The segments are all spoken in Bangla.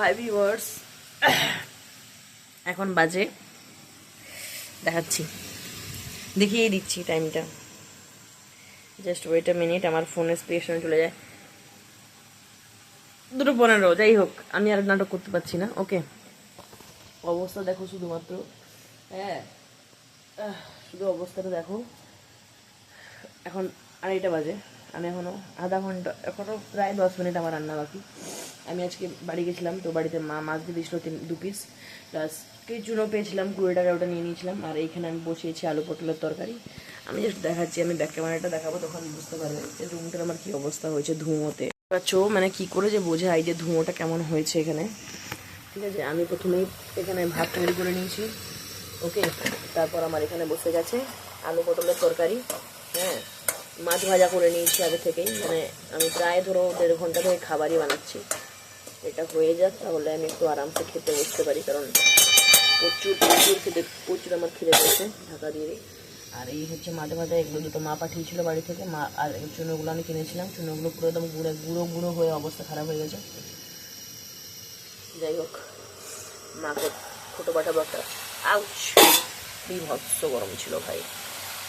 Hi viewers. এখন বাজে। দেখাচ্ছি। দেখিয়ে দিচ্ছি টাইমটা। জাস্ট ওয়েট আ মিনিট আমার ফোনের স্পেশনে চলে যায়। দুটো পনেরো, যাই হোক, আমি আর নাটক করতে পারছি না। ওকে অবস্থা দেখো শুধুমাত্র। হ্যাঁ। শুধু অবস্থাটা দেখো। এখন আড়াইটা বাজে। আমি এখনও আধা ঘণ্টা, এখনও প্রায় দশ মিনিট আমার রান্না বাকি। আমি আজকে বাড়ি গেছিলাম, তো বাড়িতে মা মাছ দিয়ে দিয়েছিল তিন দু পিস প্লাস চুনো পেয়েছিলাম, কুড়ি টাকা ওটা নিয়ে নিয়েছিলাম, আর এইখানে আমি বসিয়েছি আলু পটলের তরকারি। আমি জাস্ট দেখাচ্ছি, আমি ব্যাক ক্যামেরাটা দেখাবো, তখন বুঝতে পারবে যে রুমটার আমার কী অবস্থা হয়েছে ধুঁয়োতে। পাচ্ছ মানে কি করে যে বোঝাই যে ধুঁয়োটা কেমন হয়েছে এখানে। ঠিক আছে, আমি প্রথমেই এখানে ভাত তৈরি করে নিয়েছি। ওকে তারপর আমার এখানে বসে গেছে আলু পটলের তরকারি। হ্যাঁ মাছ ভাজা করে নিয়েছি আগে থেকেই মানে আমি প্রায় ধরো দেড় ঘণ্টা ধরে খাবারই বানাচ্ছি। এটা হয়ে যাক, তাহলে আমি একটু আরামসে খেতে বসতে পারি, কারণ প্রচুর প্রচুর খেতে প্রচুর আমার খিদে পেয়েছে, ঢাকা দিয়ে আর এই হচ্ছে মাঝে মাঝে এগুলো দুটো মা পাঠিয়েছিল বাড়ি থেকে, মা আর চুনোগুলো আমি কিনেছিলাম, চুনোগুলো পুরো একদম গুঁড়ো গুঁড়ো গুঁড়ো হয়ে অবস্থা খারাপ হয়ে গেছে। যাই হোক, মাকে ফটো পাঠাবো একটা। আউচ বিভৎস গরম ছিল ভাই।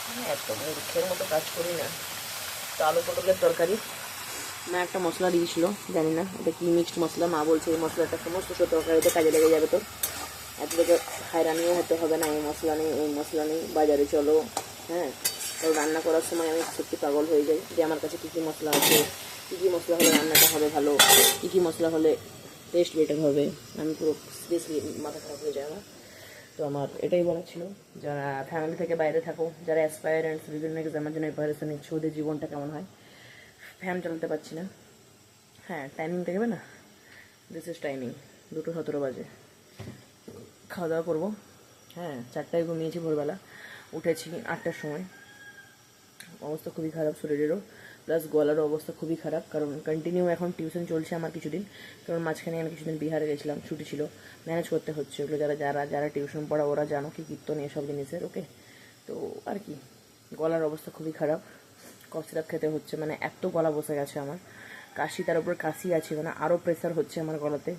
আমি এত মূর্খের মতো কাজ করি না। তো আলু পটলের তরকারি। মা একটা মশলা দিয়েছিল জানি না এটা কি মিক্সড মশলা? মা বলছে এই মশলাটা সমস্ত তরকারিতে কাজে লেগে যাবে তো। এত থেকে হায়রানিও হতে হবে না, এই মশলা নেই ওই মশলা নেই, বাজারে চলো হ্যাঁ? তো রান্না করার সময় আমি সত্যি পাগল হয়ে যাই যে আমার কাছে কী কী মশলা আছে, কী কী মশলা হলে রান্নাটা হবে ভালো, কী কী মশলা হলে টেস্ট বেটার হবে। আমি পুরো সিরিয়াসলি মাথা খারাপ হয়ে যায় আমার। তো আমার এটাই বলা ছিল। যারা ফ্যামিলি থেকে বাইরে থাকো, যারা অ্যাসপায়ারেন্টস বিভিন্ন এক্সামের জন্য প্রিপারেশন নিচ্ছে, ওদের জীবনটা কেমন হয়? চালাতে পারছি না। হ্যাঁ টাইমিং দেখবে না? দিস ইজ টাইমিং দুটো সতেরো বাজে। খাওয়া দাওয়া করব। হ্যাঁ চারটায় ঘুমিয়েছি ভোরবেলা। উঠেছি আটটার সময়। অবস্থা খুবই খারাপ শরীরেরও। প্লাস গলারও অবস্থা খুবই খারাপ। কারণ কন্টিনিউ এখন টিউশন চলছে আমার কিছুদিন। কারণ মাঝখানে আমি কিছুদিন বিহারে গেছিলাম, ছুটি ছিল। ম্যানেজ করতে হচ্ছে ওগুলো। যারা যারা যারা টিউশন পড়া ওরা জানো কি কীর্তন এসব জিনিসের ওকে তো আর কি। গলার অবস্থা খুবই খারাপ। কফ সিরাপ খেতে হচ্ছে মানে এত গলা বসে গেছে আমার। কাশি তার উপর কাশি আছে মানে আরও প্রেশার হচ্ছে আমার গলাতে।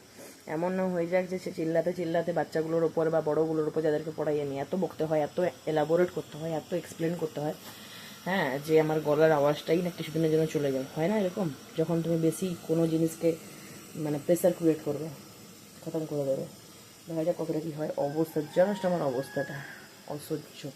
এমন না হয়ে যাক যে সে চিল্লাতে চিল্লাতে বাচ্চাগুলোর ওপর বা বড়গুলোর ওপর যাদেরকে পড়াইয়ে নিয়ে এত বকতে হয়, এত এলাবোরেট করতে হয়, এত এক্সপ্লেন করতে হয়। হ্যাঁ যে আমার গলার আওয়াজটাই না কিছুদিনের জন্য চলে যায়। হয় না এরকম? যখন তুমি বেশি কোনো জিনিসকে মানে প্রেশার ক্রিয়েট করবে, খতম করে দেবে। দেখা যাক কতটা কী হয়। অবস্থা, জাস্ট আমার অবস্থাটা। অসহ্য।